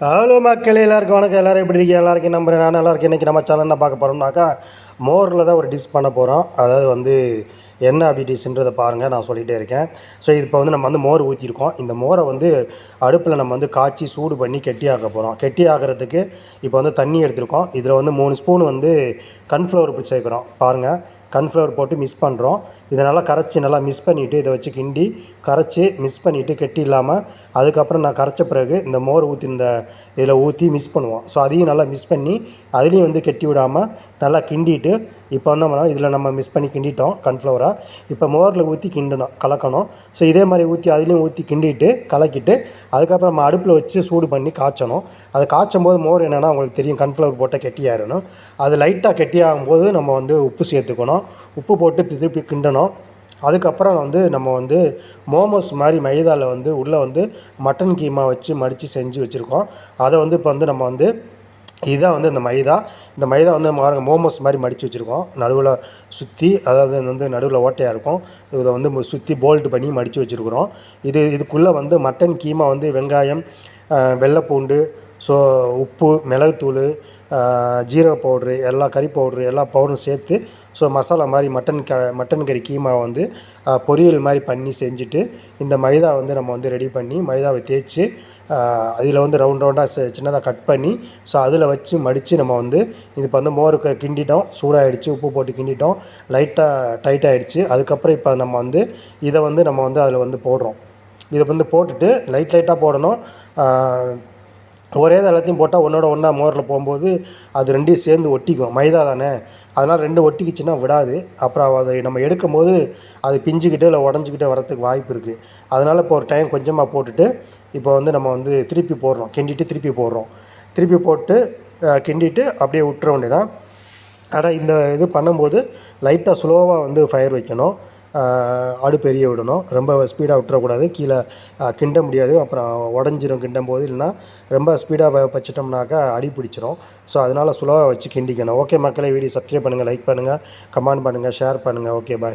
Hello மக்கள் எல்லாருக்கும் வணக்கம். எல்லோரும் எப்படி இருக்கீங்க? எல்லாருக்கும் நம்புறேன். நான் நல்லா இருக்கேன். இன்றைக்கி நம்ம சேனல் என்ன பார்க்க போகிறோம்னாக்கா மோரில் தான் ஒரு டிஷ் பண்ண போகிறோம் அதாவது வந்து என்ன அப்படி டிஷ்ன்றதை பாருங்கள் நான் சொல்லிகிட்டே இருக்கேன். ஸோ இப்போ வந்து நம்ம வந்து மோர் ஊற்றிருக்கோம் இந்த மோரை வந்து அடுப்பில் நம்ம வந்து காய்ச்சி சூடு பண்ணி கெட்டி ஆக்க போகிறோம் கெட்டி ஆக்கிறதுக்கு இப்போ வந்து தண்ணி எடுத்திருக்கோம். இதில் வந்து மூணு ஸ்பூன் வந்து கன்ஃப்ளவர் போய் சேர்க்குறோம். பாருங்கள் கன்ஃப்ளவர் போட்டு மிஸ் பண்ணுறோம் இதை நல்லா கரைச்சி நல்லா மிஸ் பண்ணிவிட்டு இதை வச்சு கிண்டி கரைச்சி மிஸ் பண்ணிவிட்டு கெட்டி இல்லாமல் அதுக்கப்புறம் நான் கரைச்ச பிறகு இந்த மோர் ஊற்றி இந்த இதில் ஊற்றி மிஸ் பண்ணுவோம். ஸோ அதையும் நல்லா மிஸ் பண்ணி அதுலேயும் வந்து கெட்டி விடாமல் நல்லா கிண்டிட்டு இப்போ வந்து நம்ம இதில் நம்ம மிஸ் பண்ணி கிண்டிட்டோம் கன்ஃப்ளவரை இப்போ மோரில் ஊற்றி கிண்டணும் கலக்கணும். ஸோ இதே மாதிரி ஊற்றி அதுலேயும் ஊற்றி கிண்டிட்டு கலக்கிட்டு அதுக்கப்புறம் நம்ம அடுப்பில் வச்சு சூடு பண்ணி காய்ச்சணும். அது காய்ச்சும் போது மோர் என்னென்னா உங்களுக்கு தெரியும் கன்ஃப்ளவர் போட்டால் கெட்டியாயிடணும் அது லைட்டாக கெட்டியாகும்போது நம்ம வந்து உப்பு சேர்த்துக்கணும். உப்பு போட்டு திருப்பி கிண்டணும். அதுக்கப்புறம் வந்து நம்ம வந்து மோமோஸ் மாதிரி மைதாவில் வந்து உள்ளே வந்து மட்டன் கீமா வச்சு மடித்து செஞ்சு வச்சுருக்கோம். அதை வந்து இப்போ வந்து நம்ம வந்து இதுதான் வந்து இந்த மைதா இந்த மைதா வந்து பாருங்க மோமோஸ் மாதிரி மடித்து வச்சுருக்கோம். நடுவில் சுற்றி அதாவது வந்து நடுவில் ஓட்டையாக இருக்கும். இதை வந்து சுற்றி போல்ட் பண்ணி மடித்து வச்சுருக்குறோம். இது இதுக்குள்ளே வந்து மட்டன் கீமா வந்து வெங்காயம் வெள்ளைப்பூண்டு ஸோ உப்பு மிளகுத்தூள் ஜீரக பவுட்ரு எல்லா கறி பவுட்ரு எல்லா பவுடரும் சேர்த்து ஸோ மசாலா மாதிரி மட்டன் க மட்டன் கறி கீமா வந்து பொரியல் மாதிரி பண்ணி செஞ்சுட்டு இந்த மைதா வந்து நம்ம வந்து ரெடி பண்ணி மைதாவை தேய்ச்சி அதில் வந்து ரவுண்ட் ரவுண்டாக சின்னதாக கட் பண்ணி ஸோ அதில் வச்சு மடித்து நம்ம வந்து இது இப்போ வந்து மோருக்கு கிண்டிட்டோம் சூடாகிடுச்சு உப்பு போட்டு கிண்டிட்டோம் லைட்டாக டைட் ஆகிடுச்சு அதுக்கப்புறம் இப்போ நம்ம வந்து இதை வந்து நம்ம வந்து அதில் வந்து போடுறோம். இதை வந்து போட்டுட்டு லைட் லைட்டாக போடணும். ஒரே இது எல்லாத்தையும் போட்டால் ஒன்றோட ஒன்றா மோரில் போகும்போது அது ரெண்டையும் சேர்ந்து ஒட்டிக்கும். மைதா தானே? அதனால் ரெண்டும் ஒட்டிக்கிச்சுன்னா விடாது. அப்புறம் அதை நம்ம எடுக்கும் போது அது பிஞ்சுக்கிட்டு இல்லை உடஞ்சிக்கிட்டே வரத்துக்கு வாய்ப்பு இருக்குது அதனால் இப்போ ஒரு டைம் கொஞ்சமாக போட்டுட்டு இப்போ வந்து நம்ம வந்து திருப்பி போடுறோம். கிண்டிட்டு திருப்பி போடுறோம். திருப்பி போட்டு கிண்டிட்டு அப்படியே விட்டுற வேண்டியதான் ஆனால் இந்த இது பண்ணும்போது லைட்டாக ஸ்லோவாக வந்து ஃபயர் வைக்கணும். ஆடு பெரிய விடணும். ரொம்ப ஸ்பீடாக விட்டுறக்கூடாது. கீழே கிண்ட முடியாது. அப்புறம் உடஞ்சிரும் கிண்டும் போது இல்லைன்னா ரொம்ப ஸ்பீடாக வச்சிட்டோம்னாக்கா அடி பிடிச்சிரும். ஸோ அதனால் சுலவாக வச்சு கிண்டிக்கணும். ஓகே மக்களை வீடியோ சப்ஸ்கிரைப் பண்ணுங்கள் லைக் பண்ணுங்கள் கமெண்ட் பண்ணுங்கள் ஷேர் பண்ணுங்கள் ஓகே பாய்